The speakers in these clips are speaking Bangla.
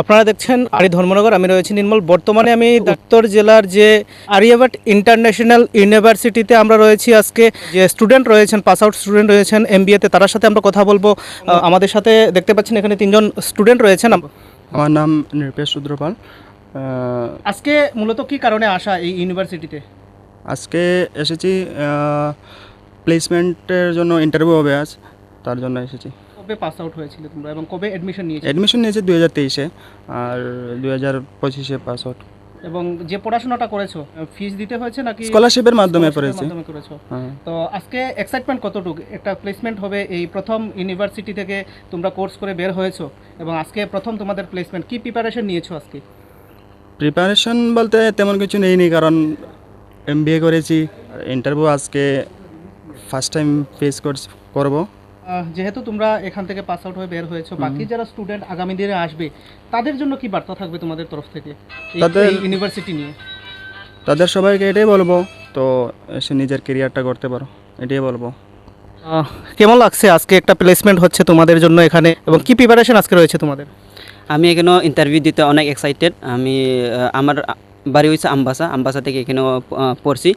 আপনারা দেখছেন আরি ধর্মনগর আমি রয়েছি নির্মল। বর্তমানে আমি উত্তর জেলার যে আরিয়াবাট ইন্টারন্যাশনাল ইউনিভার্সিটিতে আমরা রয়েছি আজকে। যে স্টুডেন্ট রয়েছেন পাস আউট স্টুডেন্ট রয়েছেন এমবিএতে তার সাথে আমরা কথা বলব। আমাদের সাথে দেখতে পাচ্ছেন এখানে তিনজন স্টুডেন্ট রয়েছেন। আমার নাম নিরপেশ রুদ্রপাল আজকে মূলত কি কারণে আসা এই ইউনিভার্সিটিতে? আজকে এসেছি প্লেসমেন্টের জন্য ইন্টারভিউ হবে আজ তার জন্য এসেছি। কবে পাস আউট হয়েছিল তোমরা এবং কবে অ্যাডমিশন নিয়েছো অ্যাডমিশন নিয়েছি দুই হাজার তেইশে আর দুই হাজার পঁচিশে পাস আউট এবং যে পড়াশোনাটা করেছ ফিস দিতে হয়েছে নাকি স্কলারশিপের মাধ্যমে পড়েছি করেছ। হ্যাঁ। তো আজকে এক্সাইটমেন্ট কতটুকু? একটা প্লেসমেন্ট হবে এই প্রথম ইউনিভার্সিটি থেকে তোমরা কোর্স করে বের হয়েছো এবং আজকে প্রথম তোমাদের প্লেসমেন্ট কি প্রিপারেশন নিয়েছো আজকে? প্রিপারেশন বলতে তেমন কিছু নেইনি কারণ এম করেছি। ইন্টারভিউ আজকে ফার্স্ট টাইম ফেস করব। যেহেতু তোমরা এখান থেকে পাস আউট হয়ে বের হয়েছো বাকি যারা স্টুডেন্ট আগামী দিনে আসবে তাদের জন্য কি বার্তা থাকবে তোমাদের তরফ থেকে? তাদের- ইউনিভার্সিটি নিয়ে। তাদের সবাইকে এটাই বলব তো এসে নিজের কেরিয়ারটা করতে পারো এটাই বলব। কেমন লাগছে? আজকে একটা প্লেসমেন্ট হচ্ছে তোমাদের জন্য এখানে এবং কি প্রিপারেশন আজকে রয়েছে তোমাদের? আমি এখানেও ইন্টারভিউ দিতে অনেক এক্সাইটেড আমি আমার বাড়ি হয়েছে আমবাসা আমবাসা থেকে এখানেও পড়ছি।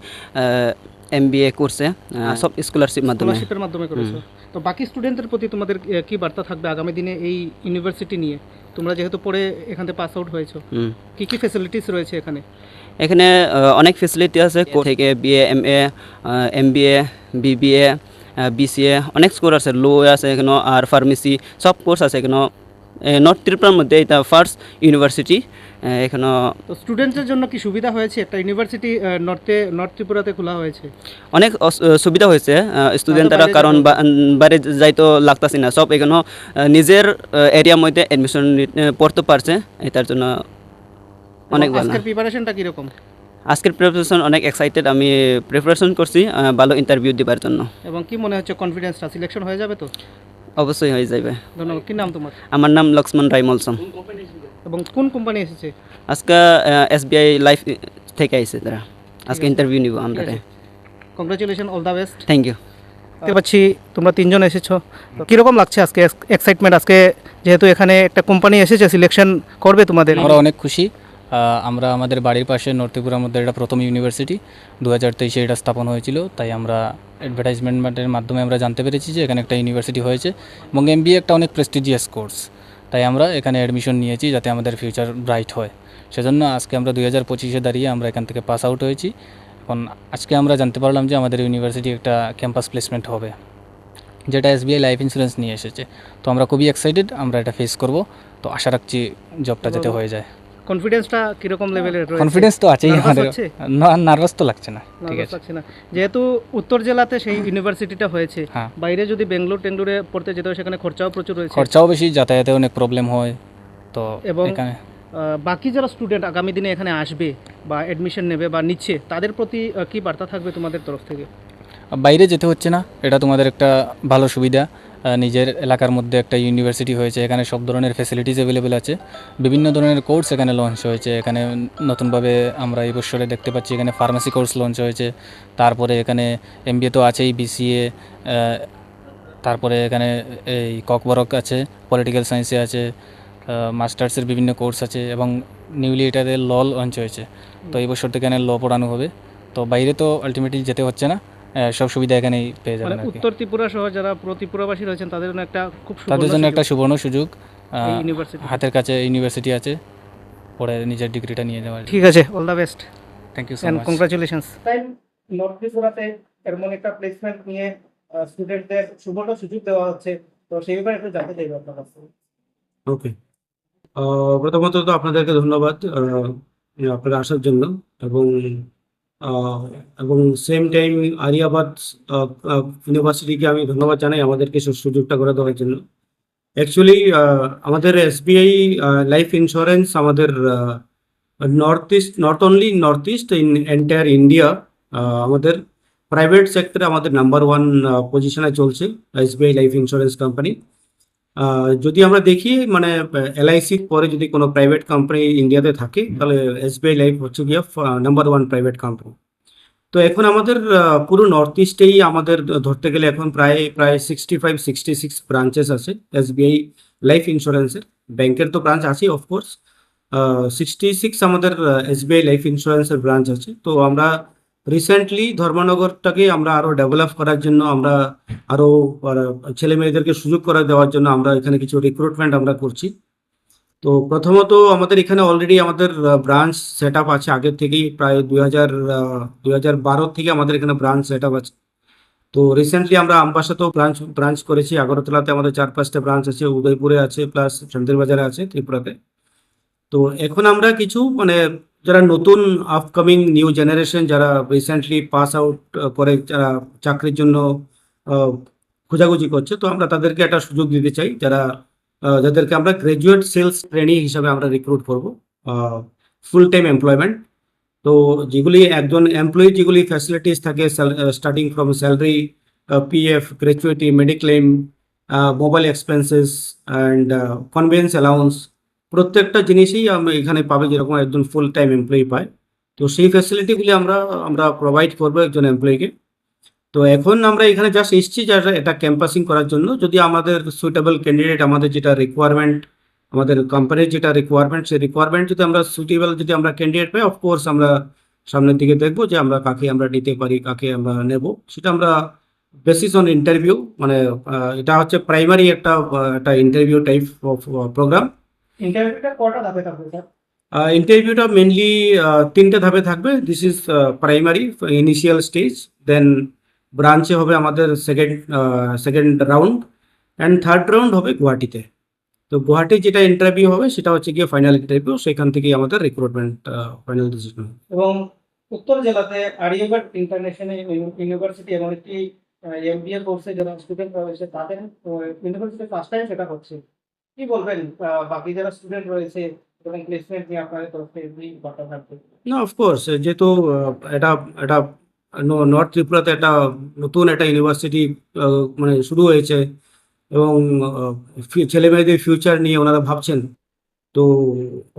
এম বি এ কোর্সে সব স্কলারশিপ মাধ্যমে। স্কলারশিপের মাধ্যমে করেছ। তো বাকি স্টুডেন্টদের প্রতি তোমাদের কি বার্তা থাকবে আগামী দিনে এই ইউনিভার্সিটি নিয়ে? তোমরা যেহেতু পড়ে এখান থেকে পাস আউট হয়েছো। কি কি ফ্যাসিলিটিস রয়েছে এখানে? এখানে অনেক ফেসিলিটি আছে। থেকে BA M A M B A BBA BCA অনেক কোর্স আছে। লো আছে এখানে আর ফার্মেসি সব কোর্স আছে এখানেও নর্থ ত্রিপুরার মধ্যে এটা ফার্স্ট ইউনিভার্সিটি এখানেও তো স্টুডেন্টদের জন্য কি সুবিধা হয়েছে? একটা ইউনিভার্সিটি নর্থে নর্থ ত্রিপুরাতে খোলা হয়েছে? অনেক সুবিধা হয়েছে স্টুডেন্টরা কারণ বাইরে যাইতো লাগতাছে না। সব এখানে নিজের এরিয়ার মধ্যে অ্যাডমিশন পড়তে পারছে এটার জন্য অনেক ভালো। প্রিপারেশনটা কীরকম? আজকের প্রিপারেশন অনেক এক্সাইটেড আমি প্রিপারেশন করছি ভালো ইন্টারভিউ দেবার জন্য। এবং কি মনে হচ্ছে কনফিডেন্সটা সিলেকশন হয়ে যাবে তো? অবশ্যই হয়ে যাবে। ধন্যবাদ। কি নাম তোমার? আমার নাম লক্ষ্মণ রায় মলসম। এবং কোন কোম্পানি এসেছে? আজকে এস বি আই লাইফ থেকে আইসে তারা। আজকে ইন্টারভিউ নিব আমরা congratulation all the best thank you দেখতে পাচ্ছি তোমরা তিনজন এসেছ। কীরকম লাগছে আজকে এক্সাইটমেন্ট আজকে যেহেতু এখানে একটা কোম্পানি এসেছে সিলেকশন করবে তোমাদের। আমরা অনেক খুশি। আমরা আমাদের বাড়ির পাশে নর্থিপুরার মধ্যে এটা প্রথম ইউনিভার্সিটি দু হাজার তেইশে এটা স্থাপন হয়েছিল তাই আমরা অ্যাডভার্টাইজমেন্টের মাধ্যমে আমরা জানতে পেরেছি যে এখানে একটা ইউনিভার্সিটি হয়েছে এবং এম একটা অনেক প্রেস্টিজিয়াস কোর্স তাই আমরা এখানে অ্যাডমিশন নিয়েছি যাতে আমাদের ফিউচার ব্রাইট হয়। সেজন্য আজকে আমরা দুই হাজার পঁচিশে দাঁড়িয়ে আমরা এখান থেকে পাস আউট হয়েছি। এখন আজকে আমরা জানতে পারলাম যে আমাদের ইউনিভার্সিটি একটা ক্যাম্পাস প্লেসমেন্ট হবে যেটা এসবিআই লাইফ ইন্স্যুরেন্স নিয়ে এসেছে। তো আমরা খুবই এক্সাইটেড আমরা এটা ফেস করব। তো আশা রাখছি জবটা যাতে হয়ে যায়। কনফিডেন্সটা কীরকম লেভেলের রয়েছে? কনফিডেন্স তো আছেই আমাদের। না নার্ভাস তো লাগছে না ঠিক আছে। লাগছে না। যেহেতু উত্তর জেলাতে সেই ইউনিভার্সিটিটা হয়েছে হ্যাঁ। বাইরে যদি বেঙ্গলোর টেঙ্গলোরে পড়তে যেতে হয় সেখানে খরচাও প্রচুর রয়েছে। খরচাও বেশি যাতায়াতে অনেক প্রবলেম হয় তো এবং বাকি যারা স্টুডেন্ট আগামী দিনে এখানে আসবে বা অ্যাডমিশন নেবে বা নিচ্ছে তাদের প্রতি কি বার্তা থাকবে তোমাদের তরফ থেকে? বাইরে যেতে হচ্ছে না এটা তোমাদের একটা ভালো সুবিধা। নিজের এলাকার মধ্যে একটা ইউনিভার্সিটি হয়েছে, এখানে সব ধরনের ফ্যাসিলিটিস অ্যাভেলেবেল আছে। বিভিন্ন ধরনের কোর্স এখানে লঞ্চ হয়েছে, এখানে নতুনভাবে আমরা এই বছরে দেখতে পাচ্ছি এখানে ফার্মেসি কোর্স লঞ্চ হয়েছে, তারপরে এখানে এমবিএ তো আছেই বিসিএ তারপরে এখানে এই ককবরক আছে পলিটিক্যাল সায়েন্সে আছে মাস্টার্সের বিভিন্ন কোর্স আছে এবং নিউলি এটাতে ল লঞ্চ হয়েছে। তো এই বছর থেকে এখানে ল পড়ানো হবে। তো বাইরে তো আলটিমেটলি যেতে হচ্ছে না। সব সুবিধা এখানেই পেয়ে মানে যাবেন উত্তর ত্রিপুরা সহ যারা পুরো ত্রিপুরাবাসী রয়েছেন তাদের জন্য একটা খুব তাদের জন্য একটা সুবর্ণ সুযোগ। হাতের কাছে ইউনিভার্সিটি আছে। পরে নিজের ডিগ্রিটা নিয়ে যাওয়ার ঠিক আছে all the best thank you so much congratulations north ত্রিপুরাতে এমন একটা প্লেসমেন্ট নিয়ে স্টুডেন্টদের সুবর্ণ সুযোগ দেওয়া হচ্ছে। তো সেই ব্যাপারে একটু জানতে চাইব আপনার কাছে ওকে প্রথমত তো আপনাদেরকে ধন্যবাদ আপনারা আসার জন্য এবং এবং সেম টাইম আরিয়াবাদ ইউনিভার্সিটিকে আমি ধন্যবাদ জানাই আমাদেরকে সুযোগটা করে দেওয়ার জন্য। অ্যাকচুয়ালি আমাদের এসবিআই লাইফ ইন্স্যুরেন্স আমাদের north east not only north east in entire India আমাদের প্রাইভেট সেক্টরে আমাদের নাম্বার ওয়ান পজিশনে চলছে এসবিআই লাইফ ইন্স্যুরেন্স কোম্পানি যদি আমরা দেখি মানে এলআইসির পরে যদি কোনো প্রাইভেট কোম্পানি ইন্ডিয়াতে থাকে তাহলে এসবিআই লাইফ হচ্ছে গিয়ে নাম্বার ওয়ান প্রাইভেট কোম্পানি তো এখন আমাদের পুরো নর্থ ইস্টেই আমাদের ধরতে গেলে এখন প্রায় প্রায় sixty five sixty six branches আছে এসবিআই লাইফ ইন্স্যুরেন্সের ব্যাংকের তো ব্রাঞ্চ আছেই অফকোর্স সিক্সটি সিক্স আমাদের এসবিআই লাইফ ইন্স্যুরেন্সের ব্রাঞ্চ আছে। তো আমরা রিসেন্টলি ধর্মনগরটাকে আমরা আরও ডেভেলপ করার জন্য, আমরা আরও ছেলে মেয়েদেরকে সুযোগ করে দেওয়ার জন্য আমরা এখানে কিছু রিক্রুটমেন্ট আমরা করছি। তো প্রথমত আমাদের এখানে অলরেডি আমাদের ব্রাঞ্চ সেট আছে। আগের থেকেই প্রায় দুই হাজার দুই হাজার থেকে আমাদের এখানে ব্রাঞ্চ সেট আছে। তো রিসেন্টলি আমরা আমবাসাতেও ব্রাঞ্চ ব্রাঞ্চ করেছি। আগরতলাতে আমাদের চার পাঁচটা ব্রাঞ্চ আছে, উদয়পুরে আছে প্লাস চন্দ্রবাজারে আছে, ত্রিপুরাতে। তো এখন আমরা কিছু মানে যারা নতুন আপকামিং নিউ জেনারেশন যারা রিসেন্টলি পাস আউট করে, যারা চাকরির জন্য খোঁজাখুঁজি করছে, তো আমরা তাদেরকে একটা সুযোগ দিতে চাই। যারা যাদেরকে আমরা গ্র্যাজুয়েট সেলস ট্রেনিং হিসাবে আমরা রিক্রুট করব ফুল টাইম এমপ্লয়মেন্ট তো যেগুলি একজন এমপ্লয়ি যেগুলি ফ্যাসিলিটিস থাকে starting from salary PF gratuity mediclaim mobile expenses and conveyance allowance প্রত্যেকটা জিনিসই আমরা এখানে পাবে যেরকম একজন ফুল টাইম এমপ্লয়ি পায়। তো সেই ফ্যাসিলিটিগুলি আমরা আমরা প্রোভাইড করব একজন এমপ্লয়িকে তো এখন আমরা এখানে জাস্ট এসেছি যারা এটা ক্যাম্পাসিং করার জন্য। যদি আমাদের সুইটেবল ক্যান্ডিডেট আমাদের যেটা রিকোয়ারমেন্ট আমাদের কোম্পানির যেটা রিকোয়ারমেন্ট সেই রিকোয়ারমেন্ট যদি আমরা সুইটেবল যদি আমরা ক্যান্ডিডেট পাই অফকোর্স আমরা সামনের দিকে দেখব যে আমরা কাকে আমরা নিতে পারি, কাকে আমরা নেব। সেটা আমরা বেসিস অন ইন্টারভিউ মানে এটা হচ্ছে প্রাইমারি একটা একটা ইন্টারভিউ টাইপ অফ প্রোগ্রাম ইন্টারভিউটা কটা ধাপে থাকবে স্যার ইন্টারভিউটা মেনলি তিনটে ধাপে থাকবে। This is primary initial stage then ব্রাঞ্চে হবে আমাদের second second round and third round হবে গুয়াহাটিতে। তো গুয়াহাটি যেটা ইন্টারভিউ হবে সেটা হচ্ছে গিয়ে ফাইনাল ইন্টারভিউ সেখান থেকেই আমাদের রিক্রুটমেন্ট ফাইনাল ডিসিশন এবং উত্তর জেলাতে আরিয়াবাট ইন্টারন্যাশনাল ইউনিভার্সিটি এবং একটি এমবিএ কোর্সে যারা স্টুডেন্ট রয়েছে তাদের ইউনিভার্সিটি ফার্স্ট টাইম সেটা হচ্ছে। কি বলবেন? বাকি যারা স্টুডেন্ট রয়েছে না অফকোর্স যেহেতু এটা এটা নর্থ ত্রিপুরাতে একটা নতুন একটা ইউনিভার্সিটি মানে শুরু হয়েছে, এবং ছেলে মেয়েদের ফিউচার নিয়ে ওনারা ভাবছেন। তো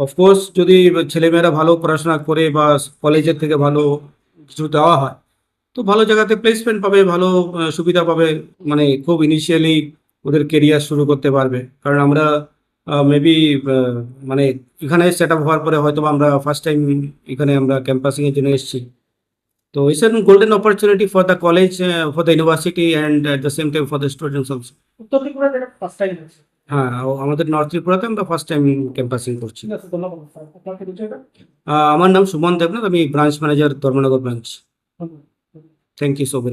অফকোর্স যদি ছেলেমেয়েরা ভালো পড়াশোনা করে বা কলেজের থেকে ভালো কিছু দেওয়া হয়, তো ভালো জায়গাতে প্লেসমেন্ট পাবে, ভালো সুবিধা পাবে। মানে খুব ইনিশিয়ালি ওদের কেরিয়ার শুরু করতে পারবে। কারণ আমরা মেবি মানে এখানে সেট আপ হওয়ার পরে হয়তো আমরা ফার্স্ট টাইম এখানে আমরা ক্যাম্পাসিং এর জন্য এসেছি। তো it's an golden opportunity for the college for the university and at the same time for the students also Uttar Tripura first time হ্যাঁ আমাদের নর্থ ত্রিপুরাতে আমরা ফার্স্ট টাইম ক্যাম্পাসিং করছি। আমার নাম সুমন দেবনাথ আমি branch manager Dharmanagar branch thank you so much